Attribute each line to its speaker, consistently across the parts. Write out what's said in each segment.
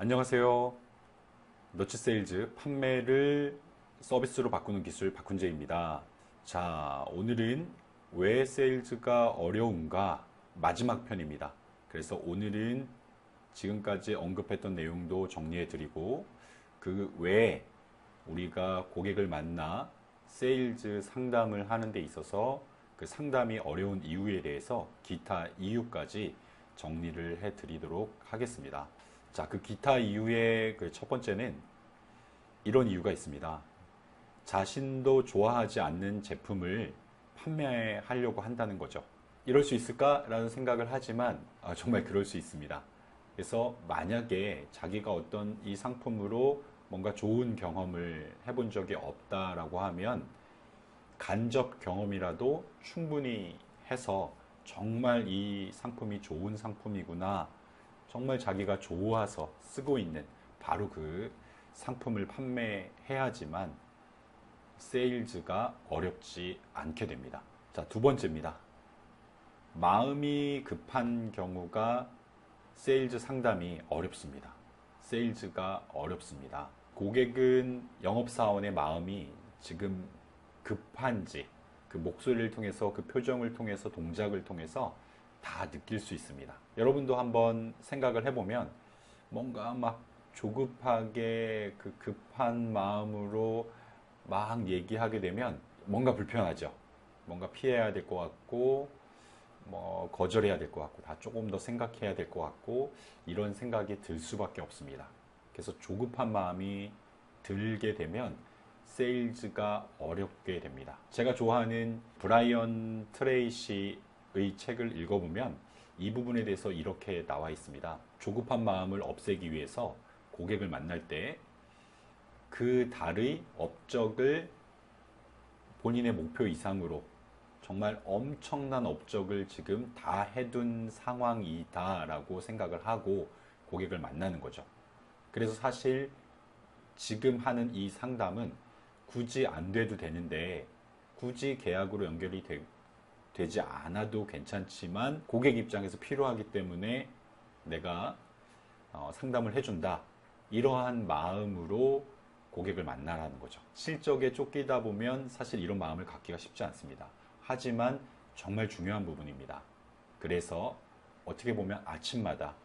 Speaker 1: 안녕하세요. 너치 세일즈 판매를 서비스로 바꾸는 기술 박훈재입니다. 자, 오늘은 왜 세일즈가 어려운가 마지막 편입니다. 그래서 오늘은 지금까지 언급했던 내용도 정리해 드리고 그 외에 우리가 고객을 만나 세일즈 상담을 하는 데 있어서 그 상담이 어려운 이유에 대해서 기타 이유까지 정리를 해 드리도록 하겠습니다. 자, 그 기타 이유의 그 첫 번째는 이런 이유가 있습니다. 자신도 좋아하지 않는 제품을 판매하려고 한다는 거죠. 이럴 수 있을까라는 생각을 하지만 아, 정말 그럴 수 있습니다. 그래서 만약에 자기가 어떤 이 상품으로 뭔가 좋은 경험을 해본 적이 없다라고 하면 간접 경험이라도 충분히 해서 정말 이 상품이 좋은 상품이구나. 정말 자기가 좋아서 쓰고 있는 바로 그 상품을 판매해야지만 세일즈가 어렵지 않게 됩니다. 자, 두 번째입니다. 마음이 급한 경우가 세일즈 상담이 어렵습니다. 세일즈가 어렵습니다. 고객은 영업사원의 마음이 지금 급한지 그 목소리를 통해서 그 표정을 통해서 동작을 통해서 다 느낄 수 있습니다. 여러분도 한번 생각을 해보면 뭔가 막 조급하게 그 급한 마음으로 막 얘기하게 되면 뭔가 불편하죠. 뭔가 피해야 될 것 같고 뭐 거절해야 될 것 같고 다 조금 더 생각해야 될 것 같고 이런 생각이 들 수밖에 없습니다. 그래서 조급한 마음이 들게 되면 세일즈가 어렵게 됩니다. 제가 좋아하는 브라이언 트레이시의 책을 읽어보면 이 부분에 대해서 이렇게 나와 있습니다. 조급한 마음을 없애기 위해서 고객을 만날 때 그 달의 업적을 본인의 목표 이상으로 정말 엄청난 업적을 지금 다 해둔 상황이다라고 생각을 하고 고객을 만나는 거죠. 그래서 사실 지금 하는 이 상담은 굳이 안 돼도 되는데 굳이 계약으로 연결이 되, 되지 않아도 괜찮지만 고객 입장에서 필요하기 때문에 내가 어, 상담을 해준다. 이러한 마음으로 고객을 만나라는 거죠. 실적에 쫓기다 보면 사실 이런 마음을 갖기가 쉽지 않습니다. 하지만 정말 중요한 부분입니다. 그래서 어떻게 보면 아침마다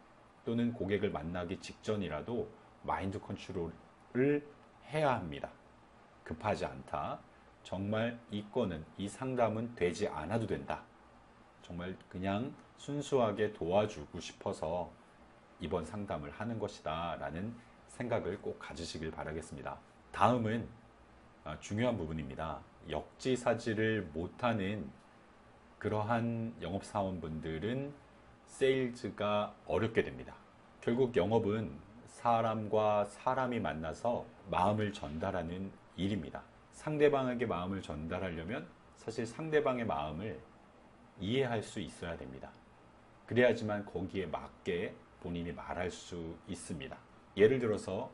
Speaker 1: 또는 고객을 만나기 직전이라도 마인드 컨트롤을 해야 합니다. 급하지 않다. 정말 이 건은, 이 상담은 되지 않아도 된다. 정말 그냥 순수하게 도와주고 싶어서 이번 상담을 하는 것이다. 라는 생각을 꼭 가지시길 바라겠습니다. 다음은 아, 중요한 부분입니다. 역지사지를 못하는 그러한 영업사원분들은 세일즈가 어렵게 됩니다. 결국 영업은 사람과 사람이 만나서 마음을 전달하는 일입니다. 상대방에게 마음을 전달하려면 사실 상대방의 마음을 이해할 수 있어야 됩니다. 그래야지만 거기에 맞게 본인이 말할 수 있습니다. 예를 들어서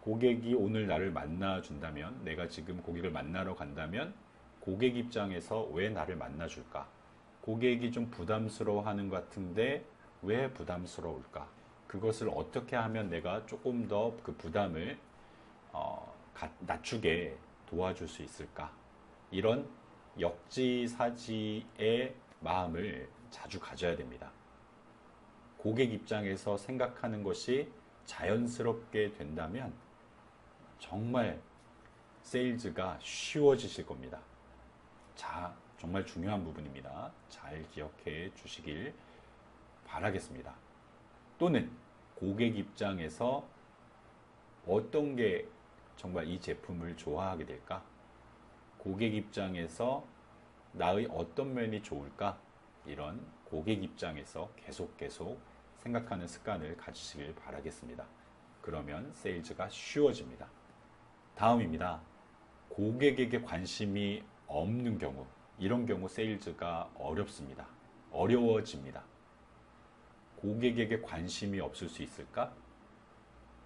Speaker 1: 고객이 오늘 나를 만나 준다면 내가 지금 고객을 만나러 간다면 고객 입장에서 왜 나를 만나 줄까? 고객이 좀 부담스러워 하는 것 같은데 왜 부담스러울까? 그것을 어떻게 하면 내가 조금 더 그 부담을 어, 낮추게 도와줄 수 있을까? 이런 역지사지의 마음을 자주 가져야 됩니다. 고객 입장에서 생각하는 것이 자연스럽게 된다면 정말 세일즈가 쉬워지실 겁니다. 자, 정말 중요한 부분입니다. 잘 기억해 주시길 바라겠습니다. 또는 고객 입장에서 어떤 게 정말 이 제품을 좋아하게 될까? 고객 입장에서 나의 어떤 면이 좋을까? 이런 고객 입장에서 계속 계속 생각하는 습관을 가지시길 바라겠습니다. 그러면 세일즈가 쉬워집니다. 다음입니다. 고객에게 관심이 없는 경우, 이런 경우 세일즈가 어렵습니다. 어려워집니다. 고객에게 관심이 없을 수 있을까?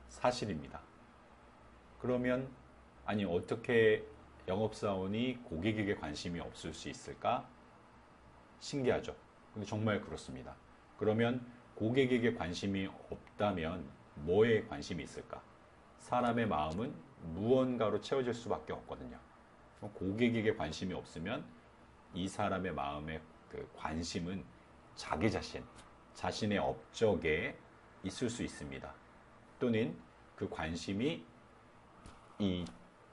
Speaker 1: 사실입니다. 그러면, 아니, 어떻게 영업사원이 고객에게 관심이 없을 수 있을까? 신기하죠? 근데 정말 그렇습니다. 그러면 고객에게 관심이 없다면 뭐에 관심이 있을까? 사람의 마음은 무언가로 채워질 수밖에 없거든요. 고객에게 관심이 없으면 이 사람의 마음의 그 관심은 자기 자신, 자신의 업적에 있을 수 있습니다. 또는 그 관심이 이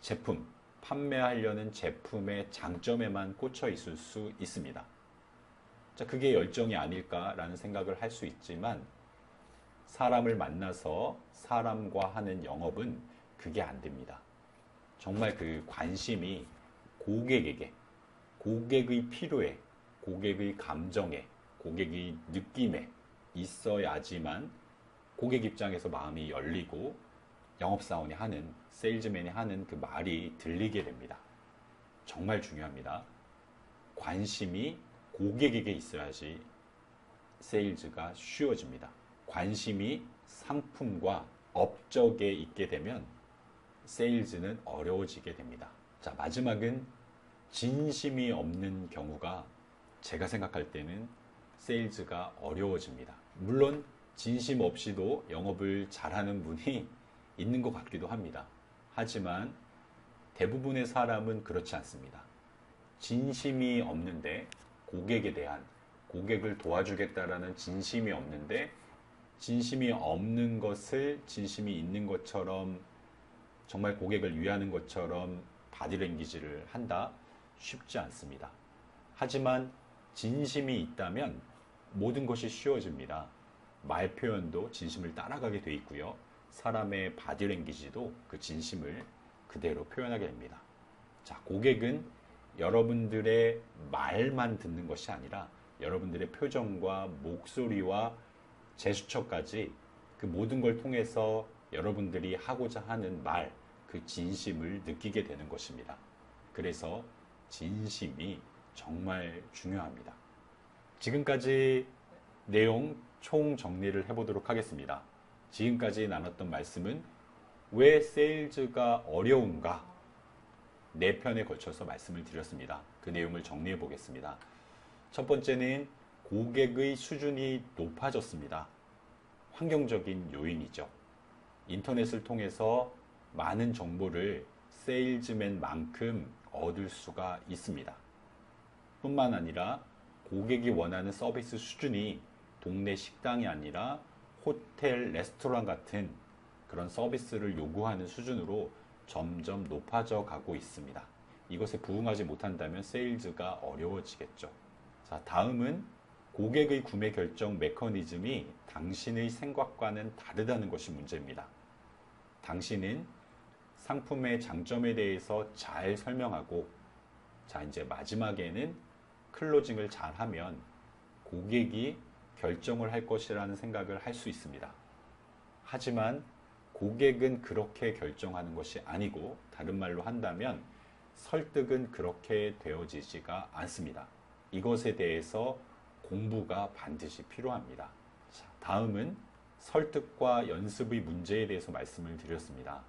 Speaker 1: 제품, 판매하려는 제품의 장점에만 꽂혀 있을 수 있습니다. 자, 그게 열정이 아닐까라는 생각을 할 수 있지만 사람을 만나서 사람과 하는 영업은 그게 안 됩니다. 정말 그 관심이 고객에게, 고객의 필요에, 고객의 감정에, 고객의 느낌에 있어야지만 고객 입장에서 마음이 열리고 영업사원이 하는, 세일즈맨이 하는 그 말이 들리게 됩니다. 정말 중요합니다. 관심이 고객에게 있어야지 세일즈가 쉬워집니다. 관심이 상품과 업적에 있게 되면 세일즈는 어려워지게 됩니다. 자, 마지막은 진심이 없는 경우가 제가 생각할 때는 세일즈가 어려워집니다. 물론 진심 없이도 영업을 잘하는 분이 있는 것 같기도 합니다. 하지만 대부분의 사람은 그렇지 않습니다. 진심이 없는데 고객에 대한 고객을 도와주겠다라는 진심이 없는데 진심이 없는 것을 진심이 있는 것처럼 정말 고객을 위하는 것처럼 바디랭귀지를 한다 쉽지 않습니다. 하지만 진심이 있다면 모든 것이 쉬워집니다. 말 표현도 진심을 따라가게 돼 있고요. 사람의 바디랭귀지도 그 진심을 그대로 표현하게 됩니다. 자, 고객은 여러분들의 말만 듣는 것이 아니라 여러분들의 표정과 목소리와 제스처까지 그 모든 걸 통해서 여러분들이 하고자 하는 말, 그 진심을 느끼게 되는 것입니다. 그래서 진심이 정말 중요합니다. 지금까지 내용 총 정리를 해보도록 하겠습니다. 지금까지 나눴던 말씀은 왜 세일즈가 어려운가? 네 편에 걸쳐서 말씀을 드렸습니다. 그 내용을 정리해 보겠습니다. 첫 번째는 고객의 수준이 높아졌습니다. 환경적인 요인이죠. 인터넷을 통해서 많은 정보를 세일즈맨만큼 얻을 수가 있습니다. 뿐만 아니라 고객이 원하는 서비스 수준이 동네 식당이 아니라 호텔, 레스토랑 같은 그런 서비스를 요구하는 수준으로 점점 높아져 가고 있습니다. 이것에 부응하지 못한다면 세일즈가 어려워지겠죠. 자, 다음은 고객의 구매 결정 메커니즘이 당신의 생각과는 다르다는 것이 문제입니다. 당신은 상품의 장점에 대해서 잘 설명하고, 자, 이제 마지막에는 클로징을 잘 하면 고객이 결정을 할 것이라는 생각을 할 수 있습니다. 하지만 고객은 그렇게 결정하는 것이 아니고 다른 말로 한다면 설득은 그렇게 되어지지가 않습니다. 이것에 대해서 공부가 반드시 필요합니다. 자, 다음은 설득과 연습의 문제에 대해서 말씀을 드렸습니다.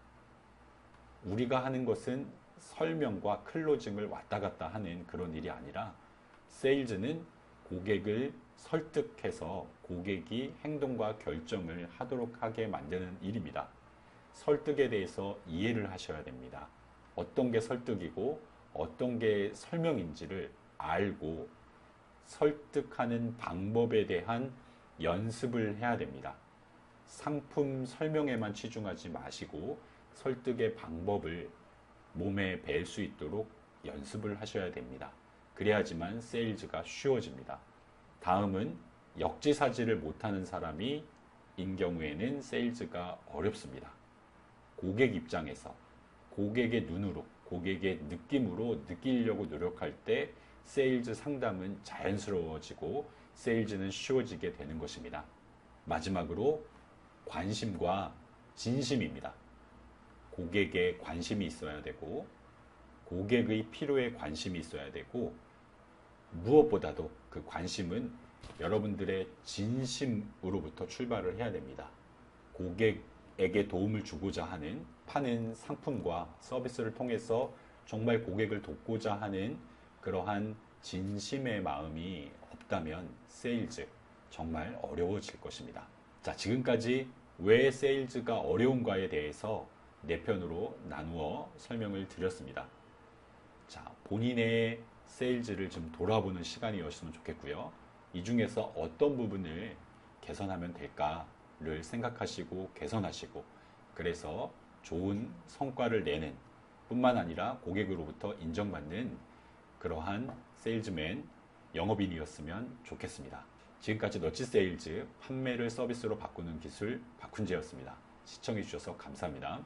Speaker 1: 우리가 하는 것은 설명과 클로징을 왔다 갔다 하는 그런 일이 아니라 세일즈는 고객을 설득해서 고객이 행동과 결정을 하도록 하게 만드는 일입니다. 설득에 대해서 이해를 하셔야 됩니다. 어떤 게 설득이고 어떤 게 설명인지를 알고 설득하는 방법에 대한 연습을 해야 됩니다. 상품 설명에만 치중하지 마시고 설득의 방법을 몸에 뵐 수 있도록 연습을 하셔야 됩니다. 그래야지만 세일즈가 쉬워집니다. 다음은 역지사지를 못하는 사람이 인 경우에는 세일즈가 어렵습니다. 고객 입장에서 고객의 눈으로 고객의 느낌으로 느끼려고 노력할 때 세일즈 상담은 자연스러워지고 세일즈는 쉬워지게 되는 것입니다. 마지막으로 관심과 진심입니다. 고객에 관심이 있어야 되고 고객의 필요에 관심이 있어야 되고 무엇보다도 그 관심은 여러분들의 진심으로부터 출발을 해야 됩니다. 고객에게 도움을 주고자 하는 파는 상품과 서비스를 통해서 정말 고객을 돕고자 하는 그러한 진심의 마음이 없다면 세일즈 정말 어려워질 것입니다. 자, 지금까지 왜 세일즈가 어려운가에 대해서 네 편으로 나누어 설명을 드렸습니다. 자, 본인의 세일즈를 좀 돌아보는 시간이었으면 좋겠고요. 이 중에서 어떤 부분을 개선하면 될까를 생각하시고 개선하시고 그래서 좋은 성과를 내는 뿐만 아니라 고객으로부터 인정받는 그러한 세일즈맨 영업인이었으면 좋겠습니다. 지금까지 너치 세일즈 판매를 서비스로 바꾸는 기술 박훈재였습니다. 시청해 주셔서 감사합니다.